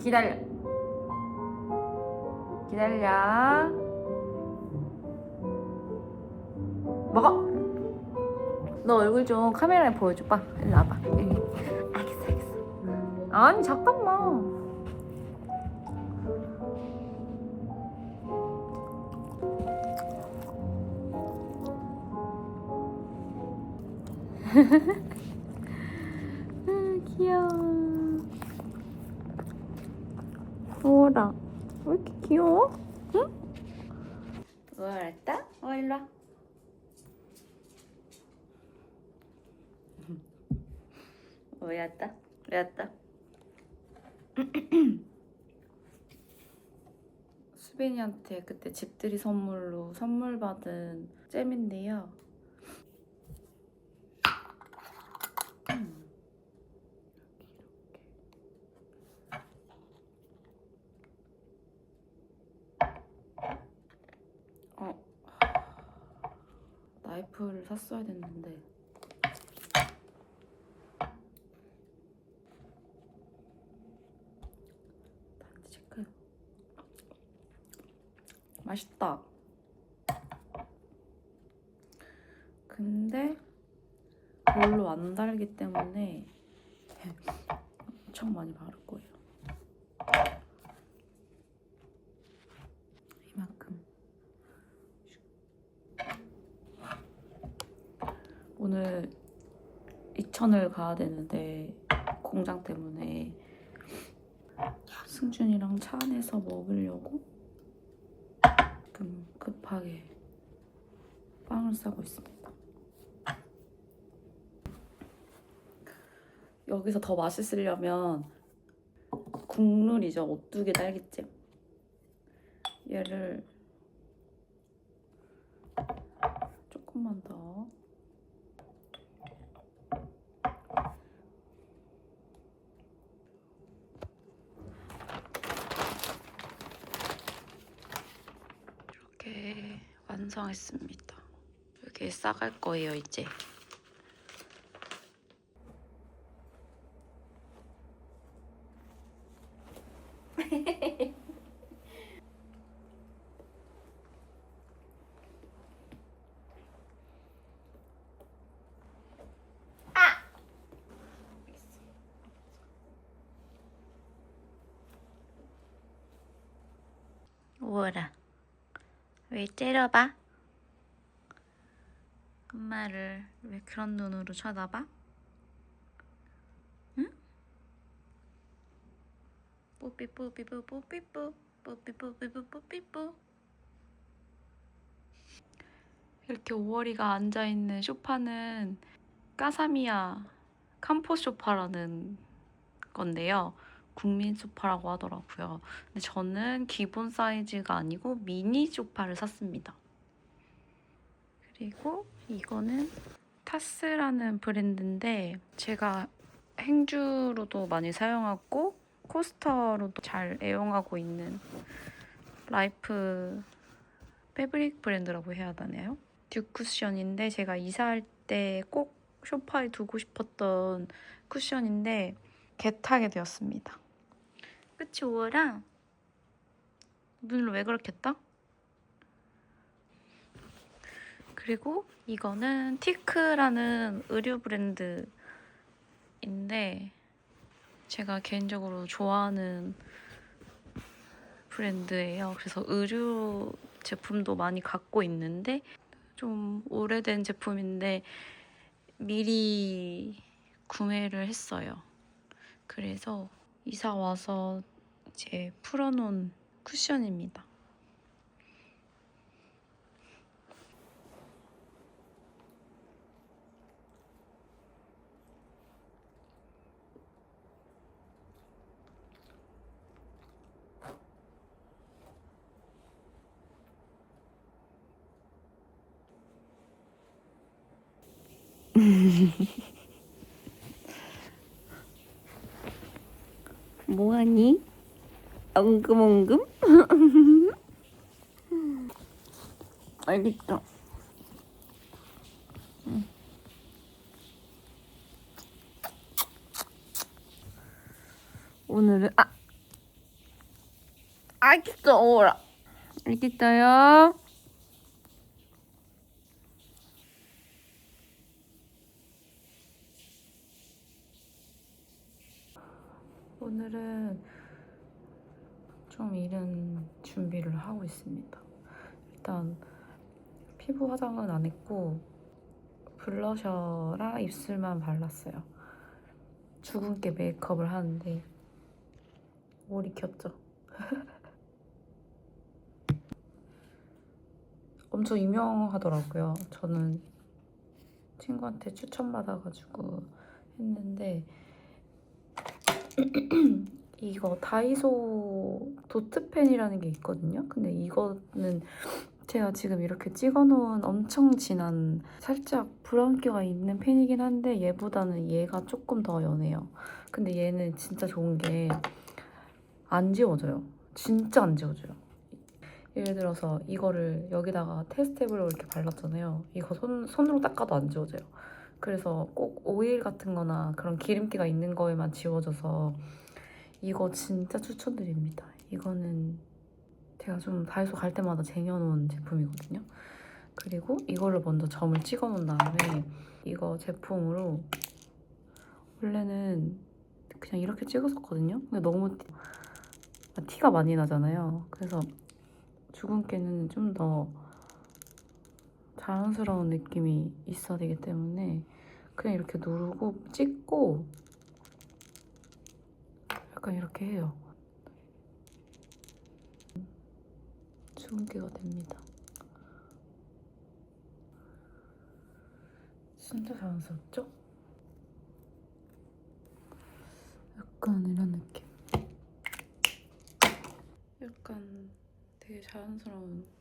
기다려. 기다려. 먹어. 너 얼굴 좀 카메라에 보여줘봐. 일로 와봐. 알겠어, 알겠어. 아니 잠깐만. 아, 귀여워. 뭐라? 왜 이렇게 귀여워? 응? 뭐 알았다? 어, 일로 와. 왜 왔다? 왜 왔다? 수빈이한테 그때 집들이 선물로 선물 받은 잼인데요. 어, 나이프를 샀어야 됐는데 단지 체크. 맛있다. 근데 별로 안 달기 때문에 엄청 많이 바를 거예요. 이만큼. 오늘 이천을 가야 되는데 공장 때문에 승준이랑 차 안에서 먹으려고 급하게 빵을 싸고 있습니다. 여기서 더 맛있으려면 국룰이죠. 오뚜기 딸기잼. 얘를 조금만 더. 이렇게 완성했습니다. 여기에 싸갈 거예요, 이제. 뭐라? 왜 째려봐? 엄마를 왜 그런 눈으로 쳐다봐? 응? 뽀삐뽀삐뽀 뽀삐뽀 뽀삐뽀삐뽀 뽀삐뽀 이렇게 오월이가 앉아있는 소파는 까사미야 캄포 소파라는 건데요. 국민 소파라고 하더라고요. 근데 저는 기본 사이즈가 아니고 미니 소파를 샀습니다. 그리고 이거는 타스라는 브랜드인데 제가 행주로도 많이 사용하고 코스터로도 잘 애용하고 있는 라이프 패브릭 브랜드라고 해야 하나요? 듀 쿠션인데 제가 이사할 때꼭 소파에 두고 싶었던 쿠션인데 개타게 되었습니다. 그치 오월아? 눈을 왜 그렇게 했다? 그리고 이거는 티크라는 의류 브랜드인데 제가 개인적으로 좋아하는 브랜드예요. 그래서 의류 제품도 많이 갖고 있는데 좀 오래된 제품인데 미리 구매를 했어요. 그래서 이사 와서 이제 풀어놓은 쿠션입니다. 뭐하니? 엉금엉금? 알겠다. 응. 오늘은 아 알겠어, 오라. 알겠어요. 오늘은 좀 이른 준비를 하고 있습니다. 일단 피부 화장은 안 했고 블러셔랑 입술만 발랐어요. 주근깨 메이크업을 하는데 머리 켰죠. 엄청 유명하더라고요. 저는 친구한테 추천받아가지고 했는데 이거 다이소 도트펜이라는 게 있거든요. 근데 이거는 제가 지금 이렇게 찍어놓은 엄청 진한 살짝 브라운기가 있는 펜이긴 한데 얘보다는 얘가 조금 더 연해요. 근데 얘는 진짜 좋은 게 안 지워져요. 진짜 안 지워져요. 예를 들어서 이거를 여기다가 테스테블로 이렇게 발랐잖아요. 이거 손, 손으로 닦아도 안 지워져요. 그래서 꼭 오일 같은 거나 그런 기름기가 있는 거에만 지워져서 이거 진짜 추천드립니다. 이거는 제가 좀 다이소 갈 때마다 쟁여놓은 제품이거든요. 그리고 이거를 먼저 점을 찍어 놓은 다음에 이거 제품으로 원래는 그냥 이렇게 찍었었거든요. 근데 너무 티- 티가 많이 나잖아요. 그래서 주근깨는 좀더 자연스러운 느낌이 있어야 되기 때문에 그냥 이렇게 누르고 찍고 약간 이렇게 해요. 주근깨가 됩니다. 진짜 자연스럽죠? 약간 이런 느낌. 약간 되게 자연스러운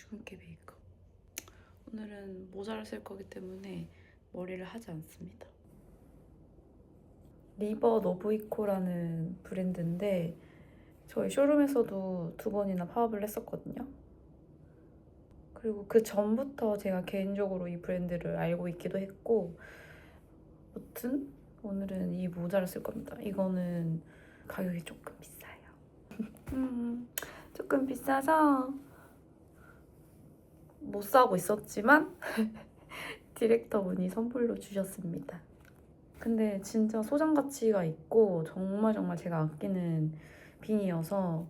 주근깨 메이크업. 오늘은 모자를 쓸 거기 때문에 머리를 하지 않습니다. 리버 노브이코라는 브랜드인데 저희 쇼룸에서도 두 번이나 파업을 했었거든요. 그리고 그 전부터 제가 개인적으로 이 브랜드를 알고 있기도 했고 아무튼 오늘은 이 모자를 쓸 겁니다. 이거는 가격이 조금 비싸요. 음, 조금 비싸서 못 사고 있었지만 디렉터분이 선물로 주셨습니다. 근데 진짜 소장 가치가 있고 정말 정말 제가 아끼는 빈이어서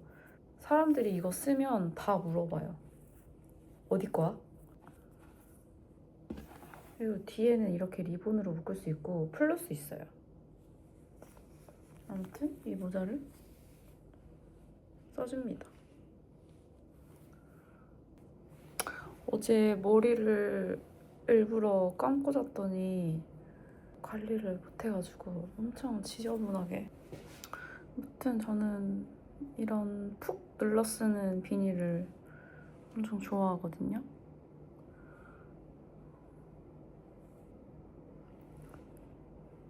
사람들이 이거 쓰면 다 물어봐요. 어디 거야? 그리고 뒤에는 이렇게 리본으로 묶을 수 있고 풀릴 수 있어요. 아무튼 이 모자를 써줍니다. 어제 머리를 일부러 감고 잤더니 관리를 못해가지고 엄청 지저분하게. 아무튼 저는 이런 푹 눌러 쓰는 비닐을 엄청 좋아하거든요.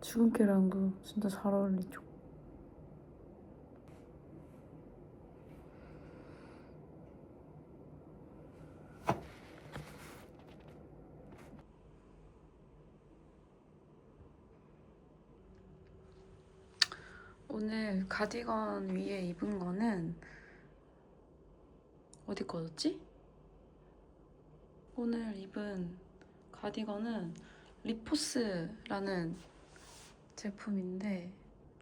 주근깨랑도 진짜 잘 어울리죠. 오늘 가디건 위에 입은 거는 어디 거였지? 오늘 입은 가디건은 리포스라는 제품인데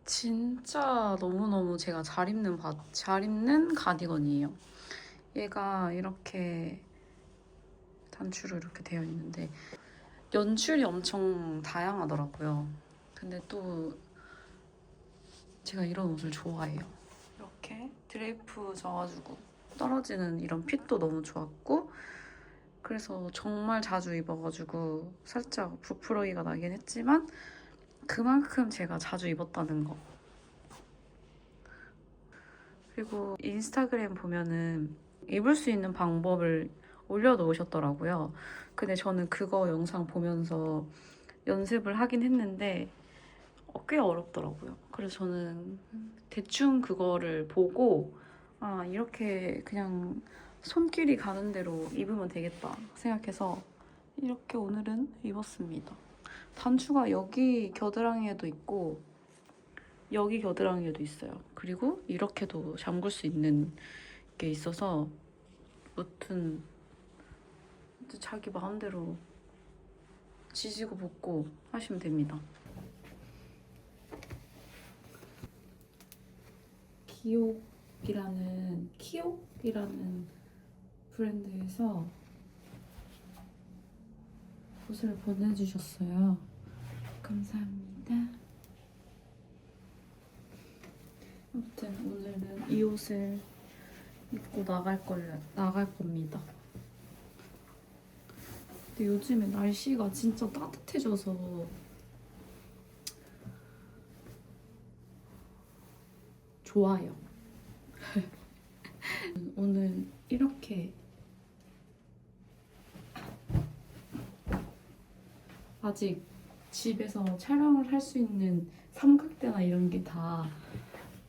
진짜 너무너무 제가 잘 입는 바, 잘 입는 가디건이에요. 얘가 이렇게 단추로 이렇게 되어 있는데 연출이 엄청 다양하더라고요. 근데 또 제가 이런 옷을 좋아해요. 이렇게 드레이프 져가지고 떨어지는 이런 핏도 너무 좋았고 그래서 정말 자주 입어가지고 살짝 부풀어기가 나긴 했지만 그만큼 제가 자주 입었다는 거. 그리고 인스타그램 보면은 입을 수 있는 방법을 올려놓으셨더라고요. 근데 저는 그거 영상 보면서 연습을 하긴 했는데 어, 꽤 어렵더라고요. 그래서 저는 대충 그거를 보고 아 이렇게 그냥 손길이 가는 대로 입으면 되겠다 생각해서 이렇게 오늘은 입었습니다. 단추가 여기 겨드랑이에도 있고 여기 겨드랑이에도 있어요. 그리고 이렇게도 잠글 수 있는 게 있어서 무튼 자기 마음대로 지지고 볶고 하시면 됩니다. 기옥이라는 키옥이라는 브랜드에서 옷을 보내주셨어요. 감사합니다. 아무튼 오늘은 이 옷을 입고 나갈 걸 나갈 겁니다. 근데 요즘에 날씨가 진짜 따뜻해져서 좋아요. 오늘 이렇게 아직 집에서 촬영을 할 수 있는 삼각대나 이런 게 다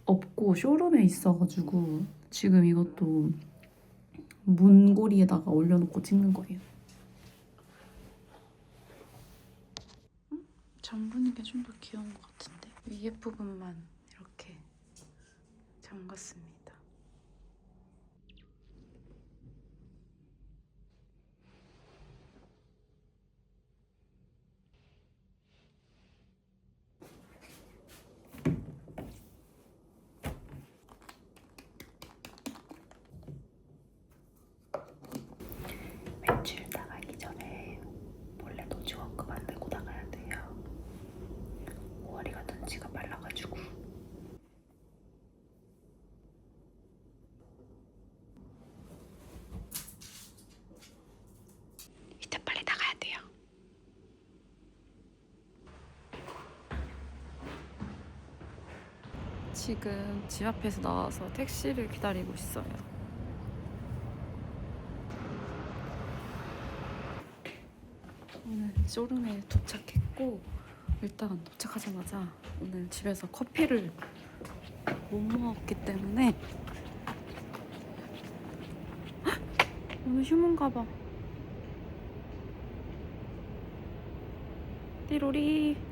없고 쇼룸에 있어가지고 지금 이것도 문고리에다가 올려놓고 찍는 거예요. 음? 잠그는 게 좀 더 귀여운 것 같은데 위에 부분만 잠갔습니다. 매출 나가기 전에 몰래 노지워크 만들고 나가야 돼요. 5월이가 눈치가 빨라가지고. 이제 빨리 나가야 돼요. 지금 집 앞에서 나와서 택시를 기다리고 있어요. 오늘 쇼룸에 도착했고 일단 도착하자마자 오늘 집에서 커피를 못 먹었기 때문에 헉! 오늘 휴문 가방 띠로리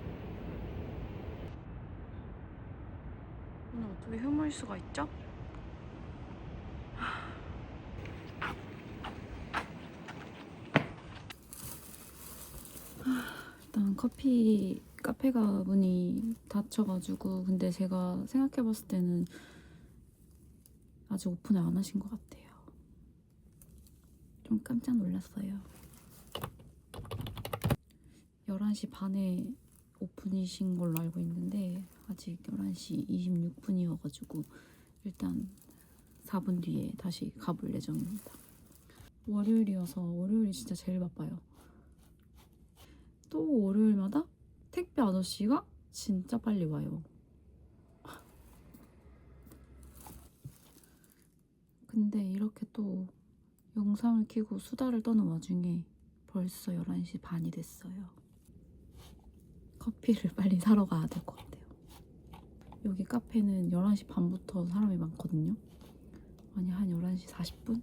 어떻게 휴무일 수가 있죠? 일단 커피 카페가 문이 닫혀가지고 근데 제가 생각해봤을 때는 아직 오픈을 안 하신 것 같아요. 좀 깜짝 놀랐어요. 11시 반에 오픈이신 걸로 알고 있는데 아직 11시 26분이어가지고 일단 4분 뒤에 다시 가볼 예정입니다. 월요일이어서 월요일이 진짜 제일 바빠요. 또 월요일마다 택배 아저씨가 진짜 빨리 와요. 근데 이렇게 또 영상을 켜고 수다를 떠는 와중에 벌써 11시 반이 됐어요. 커피를 빨리 사러 가야 될 것 같아요. 여기 카페는 11시 반부터 사람이 많거든요. 아니, 한 11시 40분?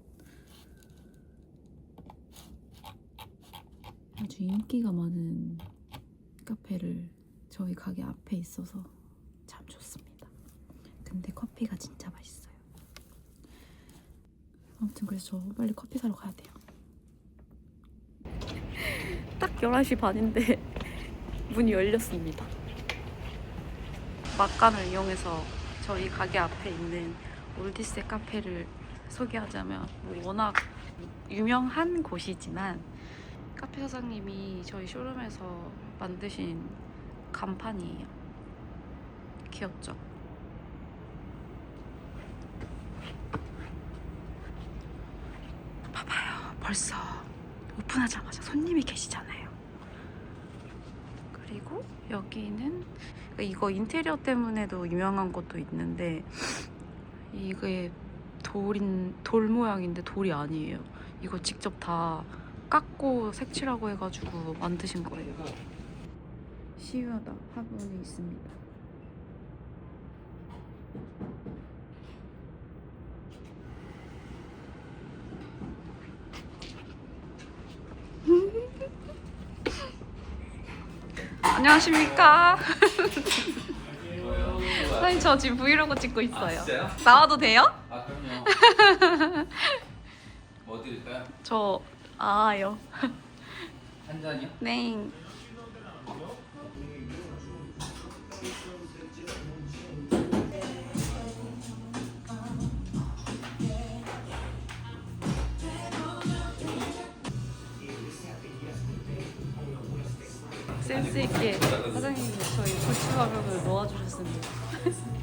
아주 인기가 많은 카페를 저희 가게 앞에 있어서 참 좋습니다. 근데 커피가 진짜 맛있어요. 아무튼 그래서 저 빨리 커피 사러 가야 돼요. 딱 11시 반인데 문이 열렸습니다. 막간을 이용해서 저희 가게 앞에 있는 올디스 카페를 소개하자면 뭐 워낙 유명한 곳이지만 카페 사장님이 저희 쇼룸에서 만드신 간판이에요. 귀엽죠? 봐봐요. 벌써 오픈하자마자 손님이 계시잖아요. 그리고 여기는 이거 인테리어 때문에도 유명한 것도 있는데 이게 돌인 돌 모양인데 돌이 아니에요. 이거 직접 다 깎고 색칠하고 해가지고 만드신 거예요. 시유하다 화분이 있습니다. 안녕하십니까? 사장님 저 지금 브이로그 찍고 있어요. 아, 진짜요? 나와도 돼요? 아 그럼요. 뭐 드릴까요? 저 아요. 한 잔이요? 네. 고추 가격을 넣어주셨습니다.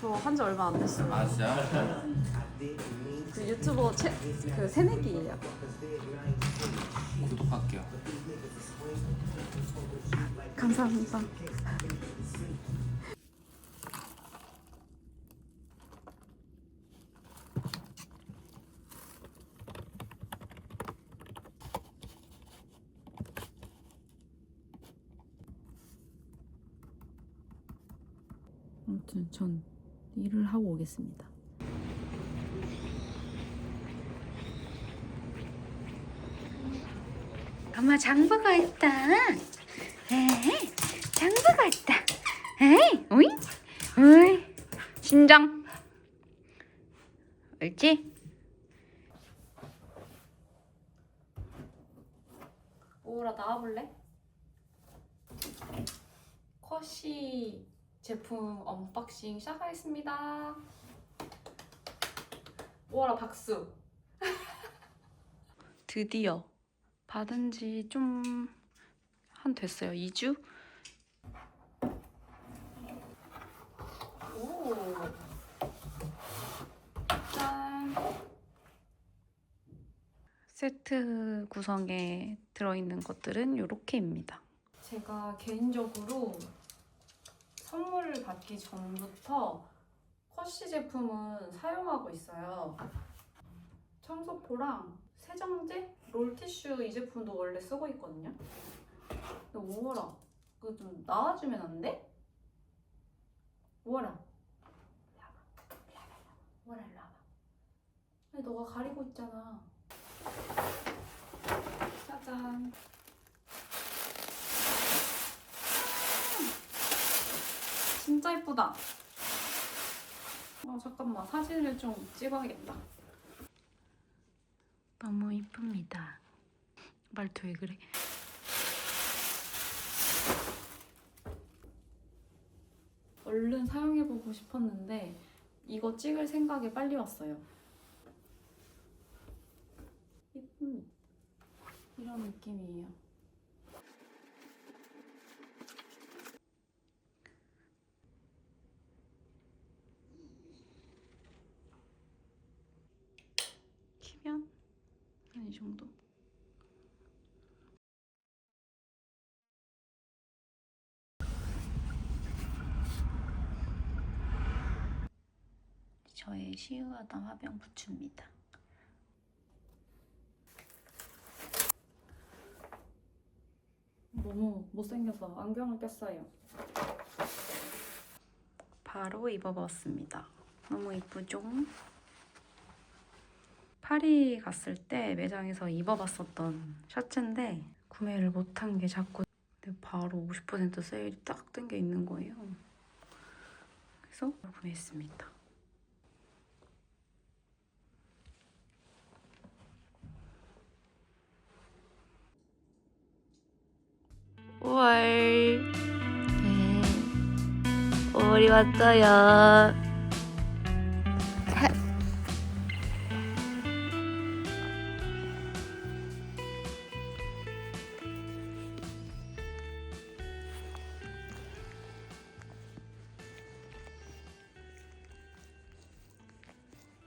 저 한 지 얼마 안 됐어요. 아 진짜요? 그 유튜버 채, 그 새내기예요. 구독할게요. 감사합니다. 아무튼 전 일을 하고 오겠습니다. 엄마 장부가 있다. 에이, 장부가 있다. 에이, 오이, 오이, 신장. 옳지? 오라 나와볼래? 컷시 제품 언박싱 시작하겠습니다. 오라 박수. 드디어 받은 지 좀 한 됐어요. 2주? 오. 짠. 세트 구성에 들어있는 것들은 이렇게입니다. 제가 개인적으로 선물을 받기 전부터 컷시 제품은 사용하고 있어요. 청소포랑 세정제, 롤티슈 이 제품도 원래 쓰고 있거든요. 근데 오월아, 그거 좀 나와주면 안 돼? 오월아. 오월아, 일로 와봐. 아니, 너가 가리고 있잖아. 짜잔. 진짜 예쁘다. 어, 잠깐만. 사진을 좀 찍어야겠다. 너무 이쁩니다. 말투 왜 그래? 얼른 사용해보고 싶었는데 이거 찍을 생각에 빨리 왔어요. 이쁩니다. 이런 느낌이에요. 키면 한 이 정도? 저의 시우하던 화병 부츠입니다. 너무 못생겨서 안경을 꼈어요. 바로 입어봤습니다. 너무 이쁘죠? 파리 갔을 때 매장에서 입어봤었던 셔츠인데 구매를 못한 게 자꾸 바로 50% 세일이 딱 뜬 게 있는 거예요. 그래서 구매했습니다. 월. 네. 5월이 왔어요.